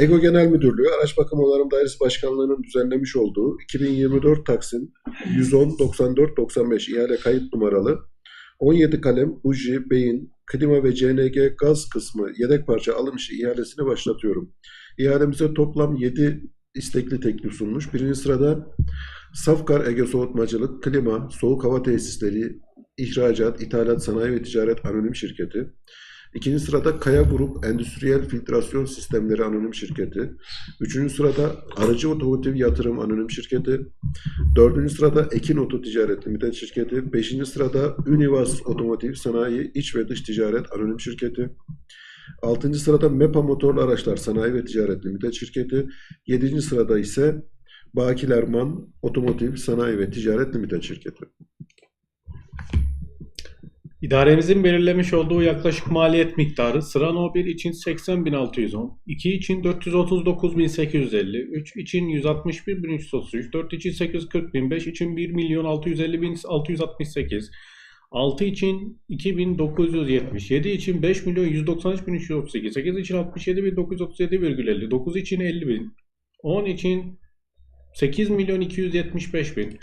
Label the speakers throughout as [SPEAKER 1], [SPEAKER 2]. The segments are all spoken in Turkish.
[SPEAKER 1] EGO Genel Müdürlüğü Araç Bakım Onarım Dairesi Başkanlığı'nın düzenlemiş olduğu 2024 Taksim 110 94 95 ihale kayıt numaralı 17 kalem buji, beyin, klima ve CNG gaz kısmı yedek parça alım işi ihalesini başlatıyorum. İhalemize toplam 7 istekli teklif sunmuş. Birinci sırada Safkar Ege Soğutmacılık, Klima, Soğuk Hava Tesisleri, İhracat, İthalat Sanayi ve Ticaret Anonim Şirketi. İkinci sırada Kaya Grup Endüstriyel Filtrasyon Sistemleri Anonim Şirketi. Üçüncü sırada Aracı Otomotiv Yatırım Anonim Şirketi. Dördüncü sırada Ekin Oto Ticaret Limited Şirketi. Beşinci sırada Univas Otomotiv Sanayi İç ve Dış Ticaret Anonim Şirketi. Altıncı sırada MEPA Motorlu Araçlar Sanayi ve Ticaret Limited Şirketi. Yedinci sırada ise Bakilerman Otomotiv Sanayi ve Ticaret Limited Şirketi.
[SPEAKER 2] İdaremizin belirlemiş olduğu yaklaşık maliyet miktarı sıra no 1 için 80.610, 2 için 439.850, 3 için 161.333, 4 için 840.000, 5 için 1.650.668, 6 için 2.970, 7 için 5.193.338, 8 için 67.937,50, 9 için 50.000, 10 için 8.275.000,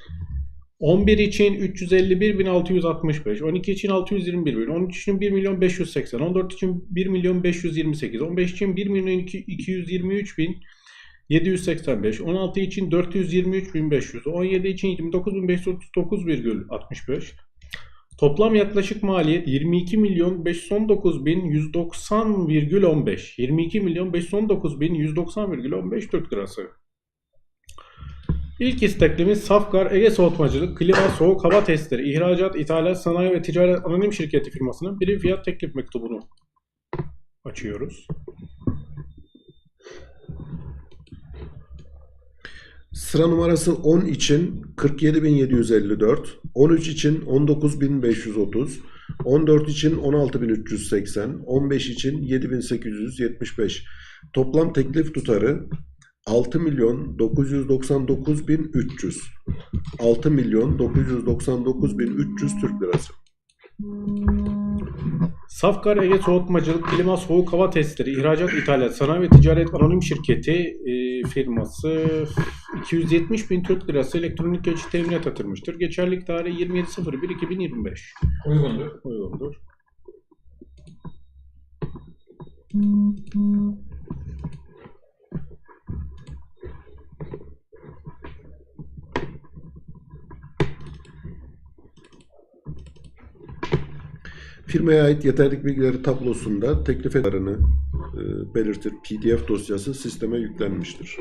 [SPEAKER 2] 11 için 351.665, 12 için 621.000, 13 için 1 milyon 580, 14 için 1 milyon 528, 15 için 1 milyon 223.785, 16 için 423.500, 17 için 29.539,65. Toplam yaklaşık maliyet 22 milyon 519.190,15. 22 milyon 519.190,15 Türk lirası. İlk isteklimiz Safkar Ege Soğutmacılık, Klima Soğuk Hava Testleri, İhracat, İthalat, Sanayi ve Ticaret Anonim Şirketi firmasının birim fiyat teklif mektubunu açıyoruz.
[SPEAKER 1] Sıra numarası 10 için 47.754, 13 için 19.530, 14 için 16.380, 15 için 7.875. Toplam teklif tutarı 6 milyon 999 bin 300. 6 milyon 999 bin 300 Türk lirası.
[SPEAKER 2] Safkar Ege Soğutmacılık, Klima Soğuk Hava Testleri, İhracat, İthalat, Sanayi ve Ticaret Anonim Şirketi e, firması 270 bin Türk lirası elektronik geçit teminat yatırmıştır. Geçerlilik tarihi 27.01.2025.
[SPEAKER 3] Uygundur.
[SPEAKER 2] Uygundur.
[SPEAKER 1] Firmaya ait yeterlik bilgileri tablosunda teklif ederini e, belirtir PDF dosyası sisteme yüklenmiştir.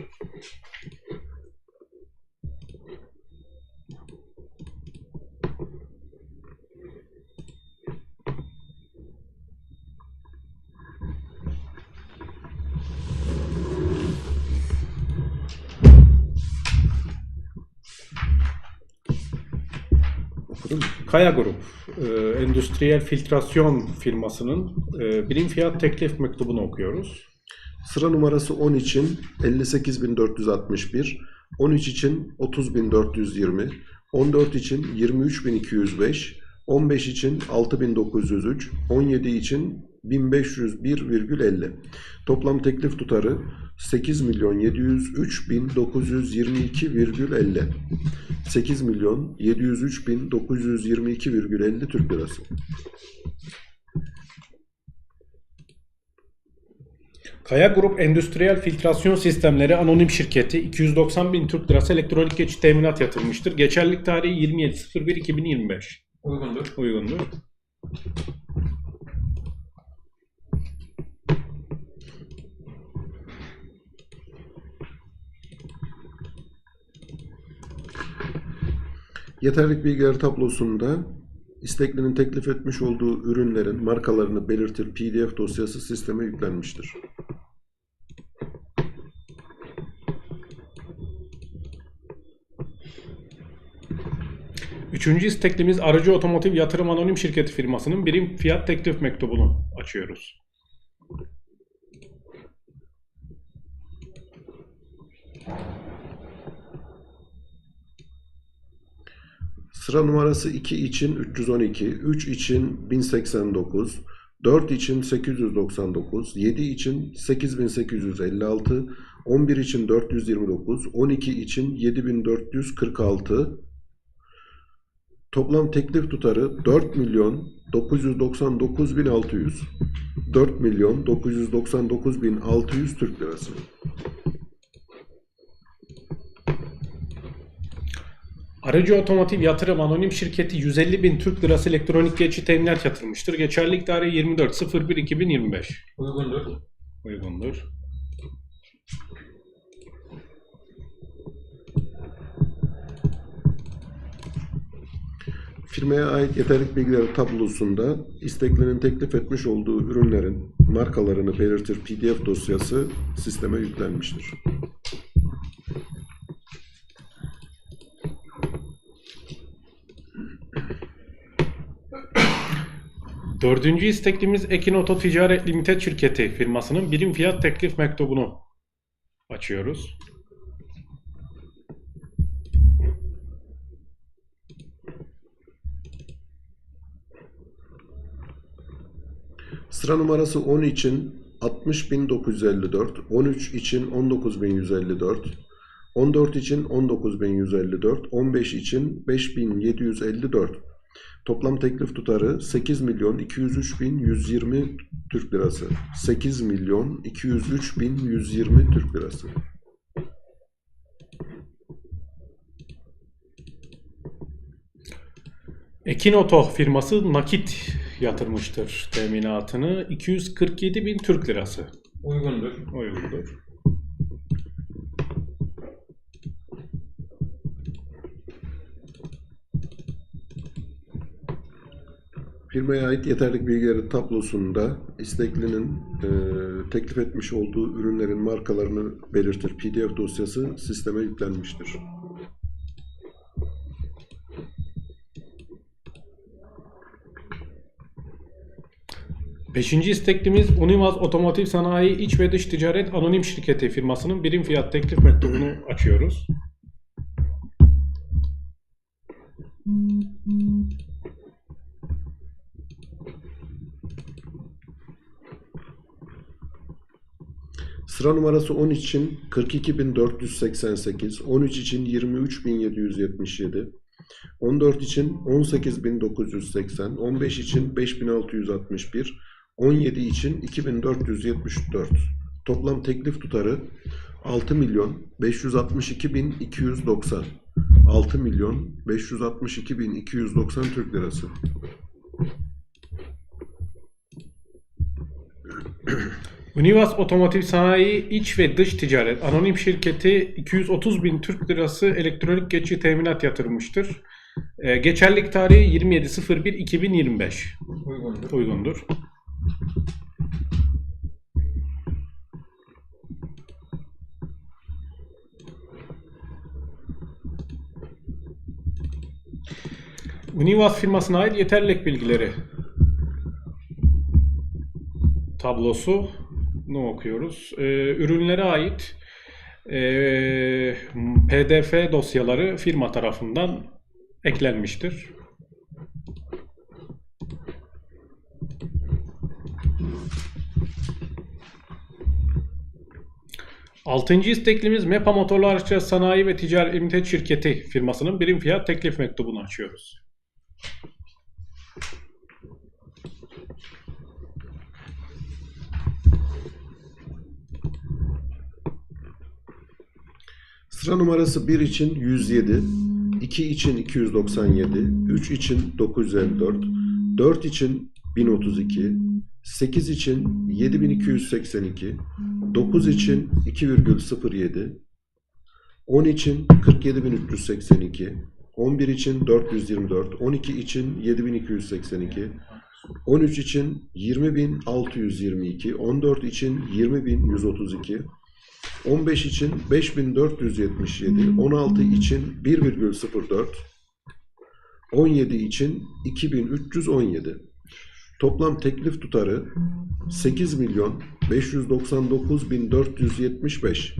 [SPEAKER 2] Kaya Grup, e, endüstriyel filtrasyon firmasının e, birim fiyat teklif mektubunu okuyoruz.
[SPEAKER 1] Sıra numarası 10 için 58.461, 13 için 30.420, 14 için 23.205, 15 için 6.903, 17 için 1501,50. Toplam teklif tutarı 8 milyon 703 bin 922,50. 8 milyon 703 bin 922,50 Türk lirası.
[SPEAKER 2] Kaya Grup Endüstriyel Filtrasyon Sistemleri Anonim Şirketi 290 bin Türk lirası elektronik geçit teminat yatırmıştır. Geçerlilik tarihi 27.01.2025.
[SPEAKER 3] Uygundur.
[SPEAKER 2] Uygundur.
[SPEAKER 1] Yeterlik bilgileri tablosunda isteklinin teklif etmiş olduğu ürünlerin markalarını belirtir PDF dosyası sisteme yüklenmiştir.
[SPEAKER 2] Üçüncü isteklimiz Aracı Otomotiv Yatırım Anonim Şirketi firmasının birim fiyat teklif mektubunu açıyoruz.
[SPEAKER 1] Sıra numarası 2 için 312, 3 için 1089, 4 için 899, 7 için 8856, 11 için 429, 12 için 7446, toplam teklif tutarı 4 milyon 999 bin 600. 4 milyon 999 bin 600 Türk lirası.
[SPEAKER 2] Aracı Otomotiv Yatırım Anonim Şirketi 150 bin Türk Lirası elektronik geçici teminat yatırmıştır. Geçerlilik tarihi 24.01.2025.
[SPEAKER 3] Uygundur.
[SPEAKER 2] Uygundur.
[SPEAKER 1] Firmaya ait yeterlik bilgileri tablosunda isteklerin teklif etmiş olduğu ürünlerin markalarını belirtir PDF dosyası sisteme yüklenmiştir.
[SPEAKER 2] Dördüncü isteklimiz Ekin Oto Ticaret Limited Şirketi firmasının birim fiyat teklif mektubunu açıyoruz.
[SPEAKER 1] Sıra numarası 10 için 60.954, 13 için 19.154, 14 için 19.154, 15 için 5.754. Toplam teklif tutarı 8 milyon 203 bin 120 Türk lirası. 8 milyon 203 bin 120 Türk lirası.
[SPEAKER 2] Ekin Oto firması nakit yatırmıştır teminatını. 247 bin Türk Lirası.
[SPEAKER 3] Uygundur.
[SPEAKER 2] Uygundur.
[SPEAKER 1] Firmaya ait yeterlik bilgileri tablosunda isteklinin e, teklif etmiş olduğu ürünlerin markalarını belirtir. PDF dosyası sisteme yüklenmiştir.
[SPEAKER 2] Beşinci isteklimiz Unimaz Otomotiv Sanayi İç ve Dış Ticaret Anonim Şirketi firmasının birim fiyat teklif mektubunu açıyoruz.
[SPEAKER 1] Sıra numarası 10 için 42.488, 13 için 23.777, 14 için 18.980, 15 için 5.661, 17 için 2.474. Toplam teklif tutarı 6 milyon 562 bin 290. 6 milyon 562 bin 290 Türk lirası.
[SPEAKER 2] Univas Otomotiv Sanayi İç ve Dış Ticaret Anonim Şirketi 230 bin Türk Lirası elektronik geçici teminat yatırmıştır. Ee, geçerlilik tarihi 27.01.2025.
[SPEAKER 3] Uygundur.
[SPEAKER 2] Uygundur. Univas firmasına ait yeterlilik bilgileri tablosu ne okuyoruz? Ee, ürünlere ait ee, PDF dosyaları firma tarafından eklenmiştir. Altıncı isteklimiz MEPA Motorlu Araçlar Sanayi ve Ticaret Limited Şirketi firmasının birim fiyat teklif mektubunu açıyoruz.
[SPEAKER 1] Sıra numarası 1 için 107, 2 için 297, 3 için 954, 4 için 1032, 8 için 7282, 9 için 2,07, 10 için 47382, 11 için 424, 12 için 7282, 13 için 20622, 14 için 20132, 15 için 5477, 16 için 1,04, 17 için 2317. Toplam teklif tutarı 8 milyon 599 bin 475.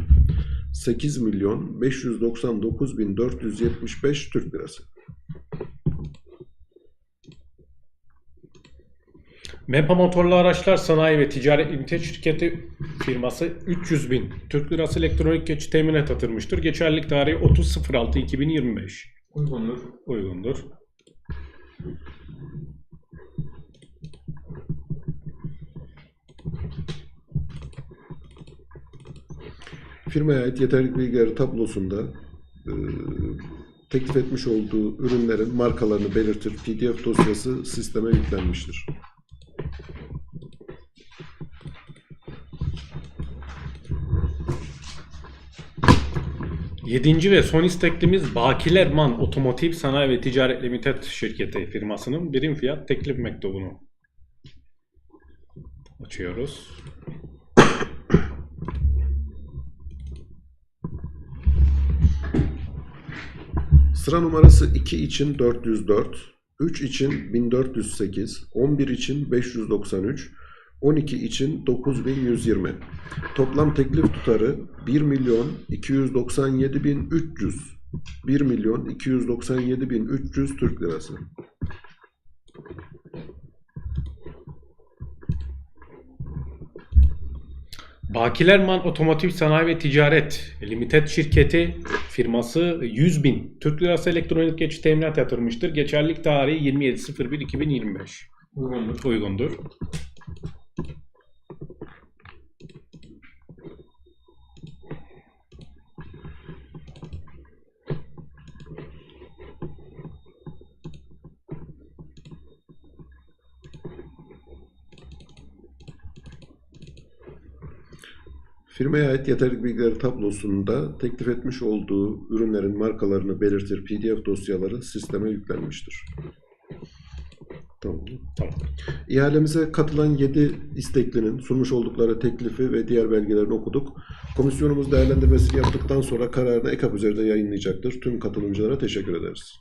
[SPEAKER 1] 8 milyon 599 bin 475 Türk lirası.
[SPEAKER 2] MEPA Motorlu Araçlar Sanayi ve Ticaret Limited Şirketi firması 300 bin Türk Lirası elektronik geçit teminat atırmıştır. Geçerlilik tarihi 30.06.2025.
[SPEAKER 3] Uygundur.
[SPEAKER 2] Uygundur.
[SPEAKER 1] Firmaya ait yeterlilik bilgileri tablosunda e, teklif etmiş olduğu ürünlerin markalarını belirtir PDF dosyası sisteme yüklenmiştir.
[SPEAKER 2] Yedinci ve son isteklimiz Bakilerman Otomotiv Sanayi ve Ticaret Limited Şirketi firmasının birim fiyat teklif mektubunu açıyoruz.
[SPEAKER 1] Sıra numarası 2 için 404, 3 için 1408, 11 için 593, 12 için 9120. Toplam teklif tutarı 1 milyon 297 bin 300. 1 milyon 297 bin 300 Türk lirası.
[SPEAKER 2] Bakilerman Otomotiv Sanayi ve Ticaret Limited Şirketi firması 100 bin Türk Lirası elektronik geçit teminat yatırmıştır. Geçerlilik tarihi 27.01.2025.
[SPEAKER 3] Uygundur.
[SPEAKER 2] Uygundur.
[SPEAKER 1] Firmaya ait yeterlilik bilgileri tablosunda teklif etmiş olduğu ürünlerin markalarını belirtir PDF dosyaları sisteme yüklenmiştir. Tamam.
[SPEAKER 2] Tamam.
[SPEAKER 1] İhalemize katılan 7 isteklinin sunmuş oldukları teklifi ve diğer belgelerini okuduk. Komisyonumuz değerlendirmesini yaptıktan sonra kararını EKAP üzerinde yayınlayacaktır. Tüm katılımcılara teşekkür ederiz.